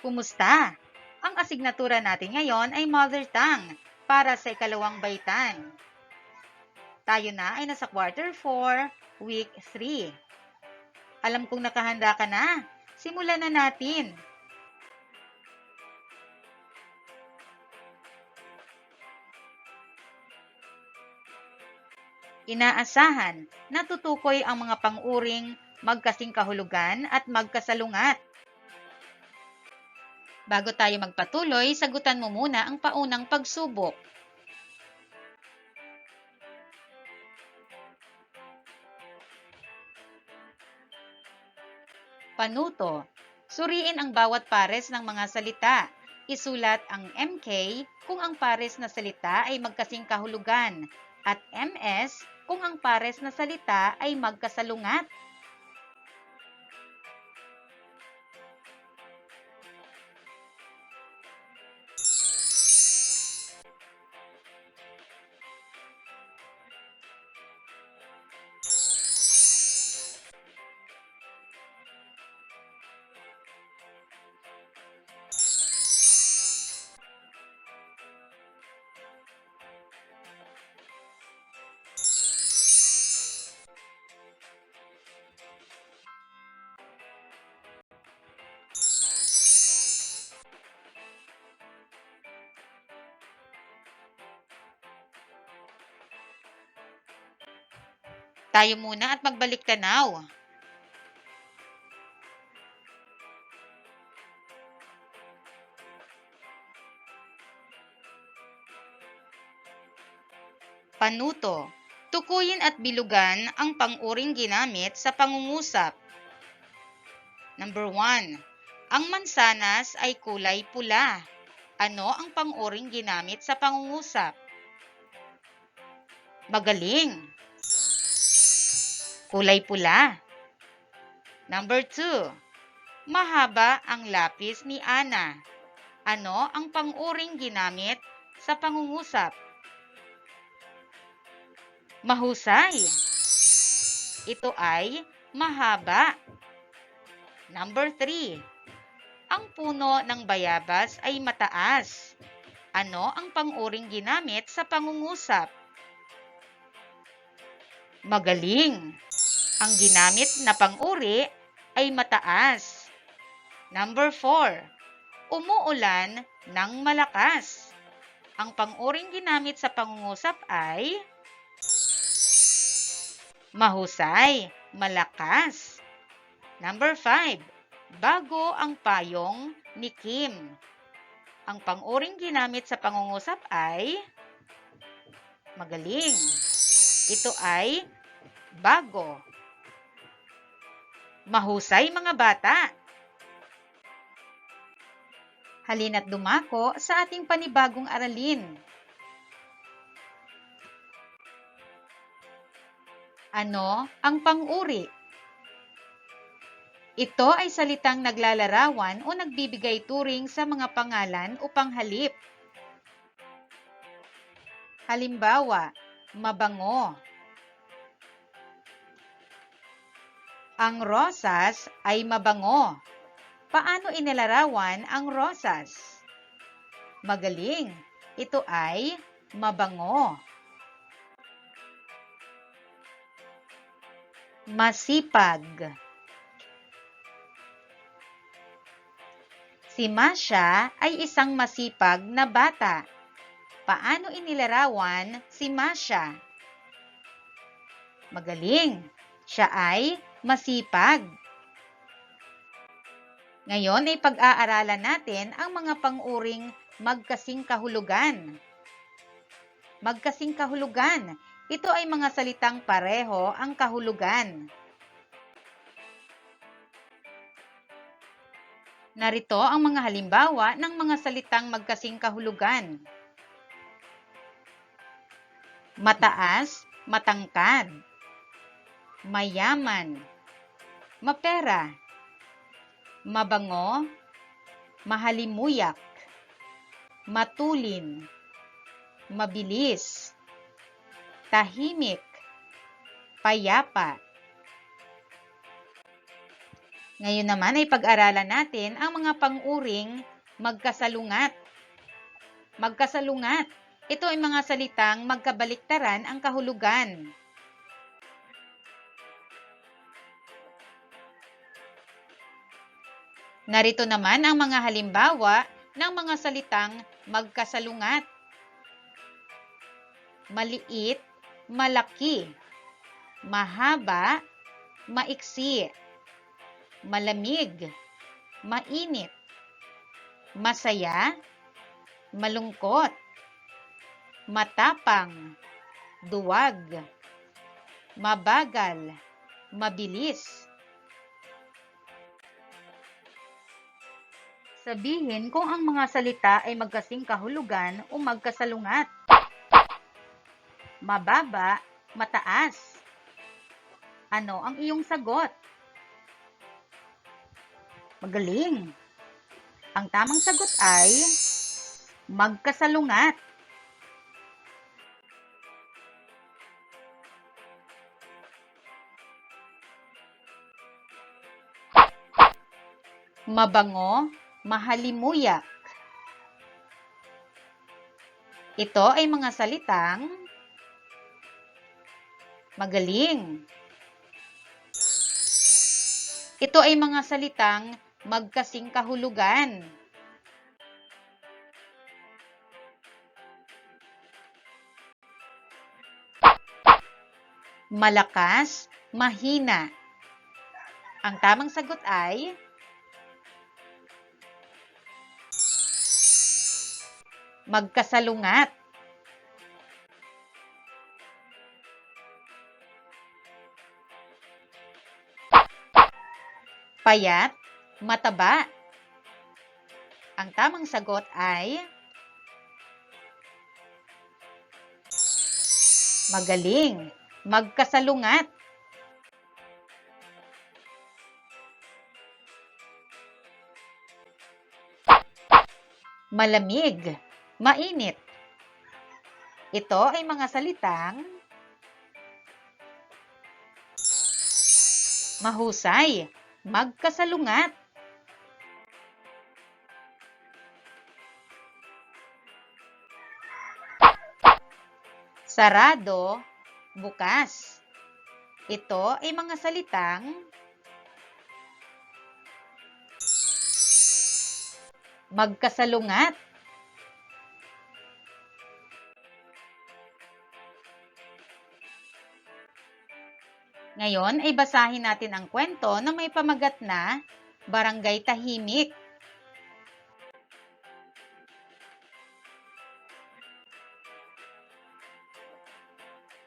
Kumusta? Ang asignatura natin ngayon ay Mother Tongue para sa ikalawang baitan. Tayo na ay nasa quarter 4, week 3. Alam kong nakahanda ka na. Simulan na natin. Inaasahan na tutukoy ang mga pang-uring magkasing kahulugan at magkasalungat. Bago tayo magpatuloy, sagutan mo muna ang paunang pagsubok. Panuto. Suriin ang bawat pares ng mga salita. Isulat ang MK kung ang pares na salita ay magkasing kahulugan at MS kung ang pares na salita ay magkasalungat. Tayo muna at magbalik tanaw. Panuto. Tukuyin at bilugan ang pang-uring ginamit sa pangungusap. Number 1. Ang mansanas ay kulay pula. Ano ang pang-uring ginamit sa pangungusap? Magaling. Kulay pula. Number 2. Mahaba ang lapis ni Ana. Ano ang pang-uring ginamit sa pangungusap? Mahusay. Ito ay mahaba. Number 3. Ang puno ng bayabas ay mataas. Ano ang pang-uring ginamit sa pangungusap? Magaling. Ang ginamit na pang-uri ay mataas. Number 4. Umuulan ng malakas. Ang pang-uring ginamit sa pangungusap ay mahusay, malakas. Number 5. Bago ang payong ni Kim. Ang pang-uring ginamit sa pangungusap ay magaling. Ito ay bago. Mahusay mga bata. Halina't dumako sa ating panibagong aralin. Ano ang pang-uri? Ito ay salitang naglalarawan o nagbibigay turing sa mga pangalan o panghalip. Halimbawa, mabango. Ang rosas ay mabango. Paano inilarawan ang rosas? Magaling. Ito ay mabango. Masipag. Si Masha ay isang masipag na bata. Paano inilarawan si Masha? Magaling. Siya ay masipag. Ngayon ay pag-aaralan natin ang mga pang-uring magkasing kahulugan. Magkasing kahulugan. Ito ay mga salitang pareho ang kahulugan. Narito ang mga halimbawa ng mga salitang magkasing kahulugan. Mataas, matangkad. Mayaman. Mapera. Mabango. Mahalimuyak. Matulin. Mabilis. Tahimik. Payapa. Ngayon naman ay pag-aralan natin ang mga pang-uring magkasalungat. Magkasalungat. Ito ay mga salitang magkabaliktaran ang kahulugan. Narito naman ang mga halimbawa ng mga salitang magkasalungat. Maliit, malaki. Mahaba, maiksi. Malamig, mainit. Masaya, malungkot. Matapang, duwag. Mabagal, mabilis. Sabihin kung ang mga salita ay magkasing kahulugan o magkasalungat. Mababa, mataas. Ano ang iyong sagot? Magaling. Ang tamang sagot ay magkasalungat. Mabango, mahalimuyak. Ito ay mga salitang magaling. Ito ay mga salitang magkasing kahulugan. Malakas, mahina. Ang tamang sagot ay magkasalungat. Payat, mataba. Ang tamang sagot ay magaling, magkasalungat. Malamig, mainit. Ito ay mga salitang mahusay, magkasalungat. Sarado, bukas. Ito ay mga salitang magkasalungat. Ngayon ay basahin natin ang kwento na may pamagat na Barangay Tahimik.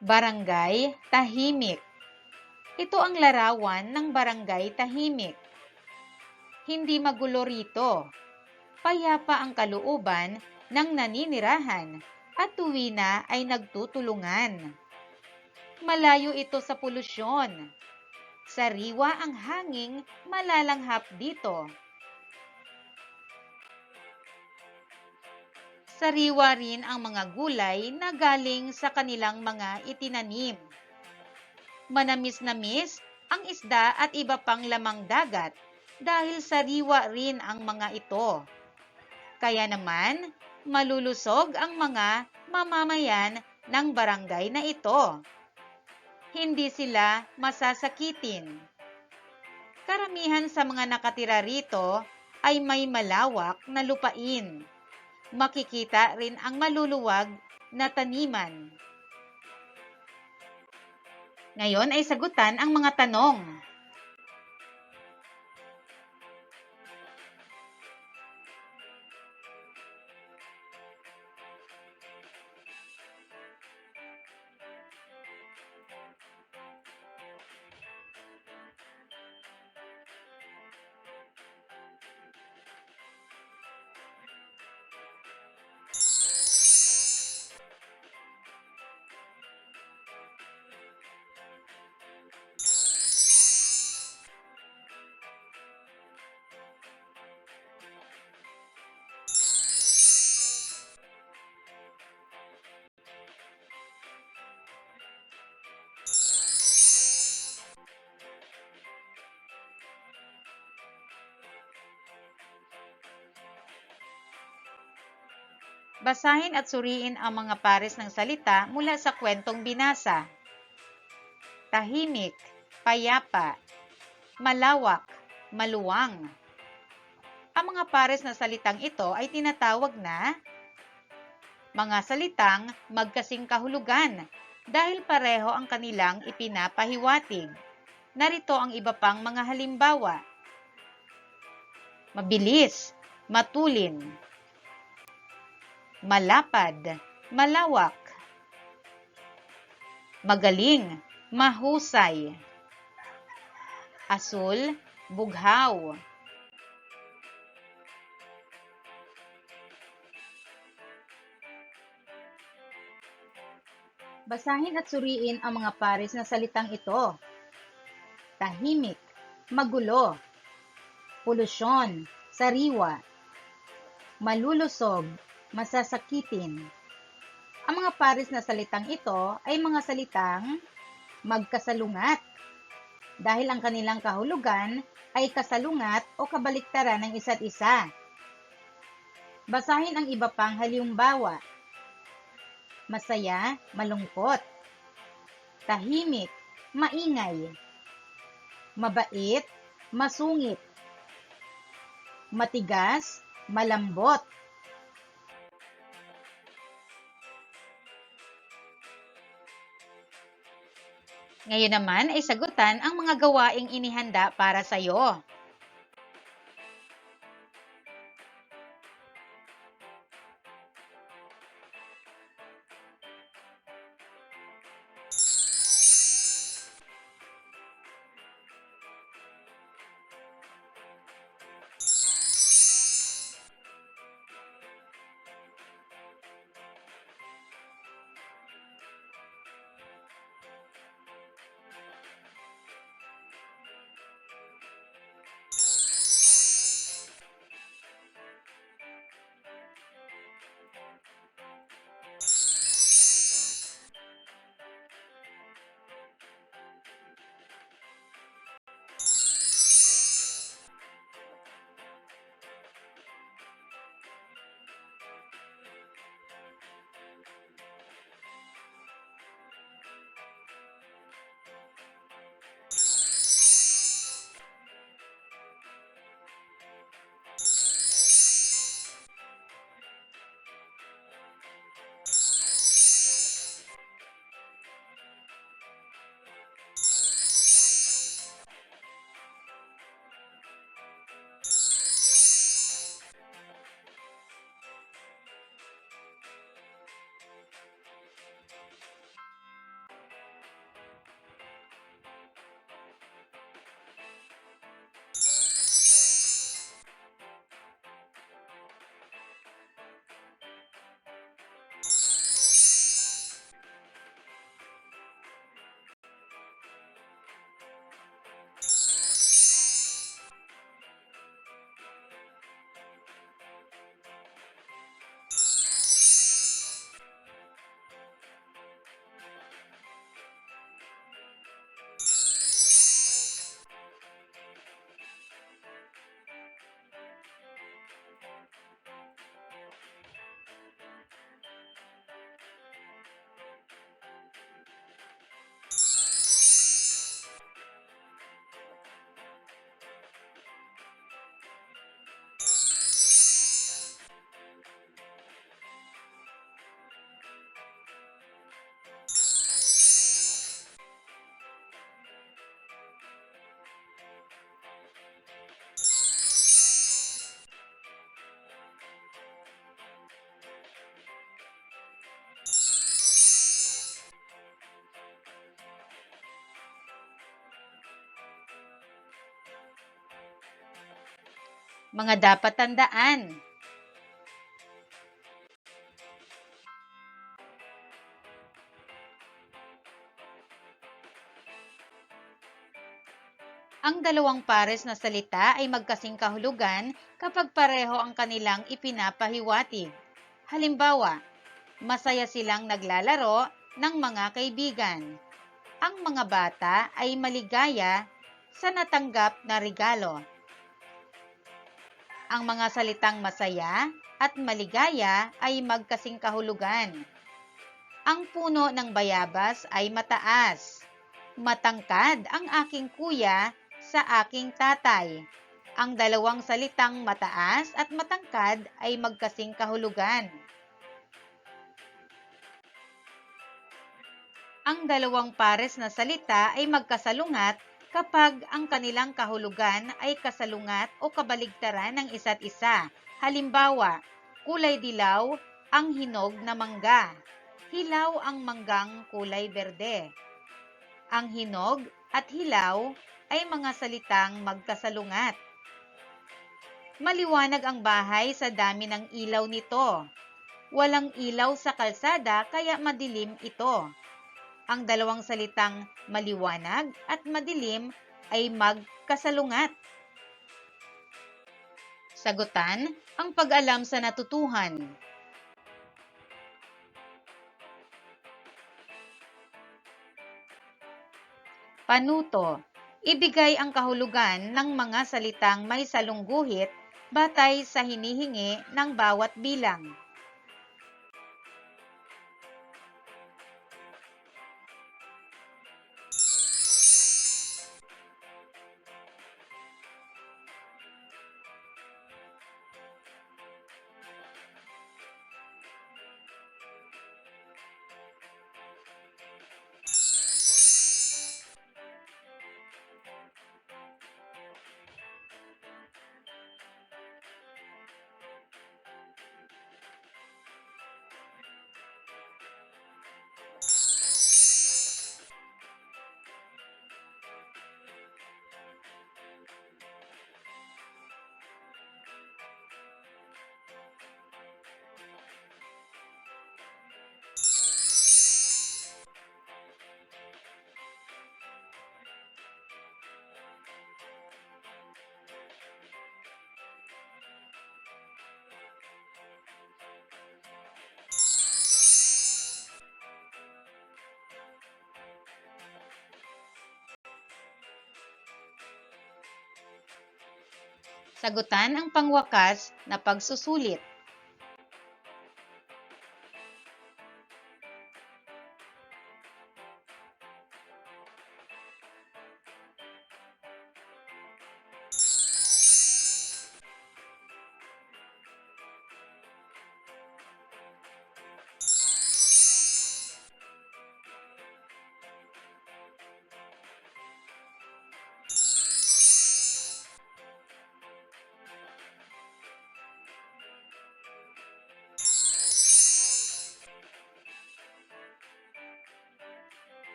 Barangay Tahimik. Ito ang larawan ng Barangay Tahimik. Hindi magulo rito. Payapa ang kalooban ng naninirahan at tuwi na ay nagtutulungan. Malayo ito sa polusyon. Sariwa ang hanging malalanghap dito. Sariwa rin ang mga gulay na galing sa kanilang mga itinanim. Manamis-namis ang isda at iba pang lamang dagat dahil sariwa rin ang mga ito. Kaya naman, malulusog ang mga mamamayan ng barangay na ito. Hindi sila masasakitin. Karamihan sa mga nakatira rito ay may malawak na lupain. Makikita rin ang maluluwag na taniman. Ngayon ay sagutan ang mga tanong. Basahin at suriin ang mga pares ng salita mula sa kwentong binasa. Tahimik, payapa, malawak, maluwang. Ang mga pares na salitang ito ay tinatawag na mga salitang magkasing kahulugan dahil pareho ang kanilang ipinapahiwatig. Narito ang iba pang mga halimbawa. Mabilis, matulin, malapad, malawak, magaling, mahusay, asul, bughaw, Basahin at suriin ang mga pares na salitang ito. Tahimik, magulo, polusyon, sariwa, malulusog, masasakitin. Ang mga pares na salitang ito ay mga salitang magkasalungat dahil ang kanilang kahulugan ay kasalungat o kabaliktaran ng isa't isa. Basahin ang iba pang halimbawa masaya, malungkot, tahimik, maingay, mabait, masungit, matigas, malambot. Ngayon naman ay sagutan ang mga gawaing inihanda para sa iyo. Mga dapat tandaan. Ang dalawang pares na salita ay magkasing kahulugan kapag pareho ang kanilang ipinapahiwatig. Halimbawa, masaya silang naglalaro ng mga kaibigan. Ang mga bata ay maligaya sa natanggap na regalo. Ang mga salitang masaya at maligaya ay magkasing kahulugan. Ang puno ng bayabas ay mataas. Matangkad ang aking kuya sa aking tatay. Ang dalawang salitang mataas at matangkad ay magkasing kahulugan. Ang dalawang pares na salita ay magkasalungat kapag ang kanilang kahulugan ay kasalungat o kabaligtaran ng isa't isa. Halimbawa, kulay dilaw ang hinog na mangga. Hilaw ang manggang kulay berde. Ang hinog at hilaw ay mga salitang magkasalungat. Maliwanag ang bahay sa dami ng ilaw nito. Walang ilaw sa kalsada kaya madilim ito. Ang dalawang salitang maliwanag at madilim ay magkasalungat. Sagutan, ang pag-alam sa natutuhan. Panuto, ibigay ang kahulugan ng mga salitang may salungguhit batay sa hinihingi ng bawat bilang. Sagutan ang pangwakas na pagsusulit.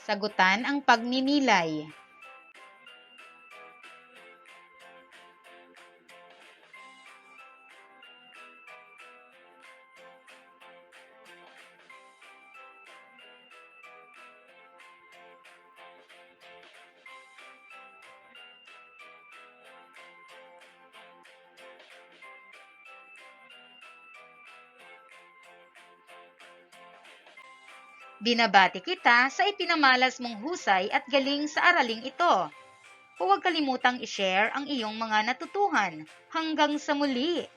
Sagutan ang pagninilay. Binabati kita sa ipinamalas mong husay at galing sa araling ito. Huwag kalimutang i-share ang iyong mga natutuhan. Hanggang sa muli!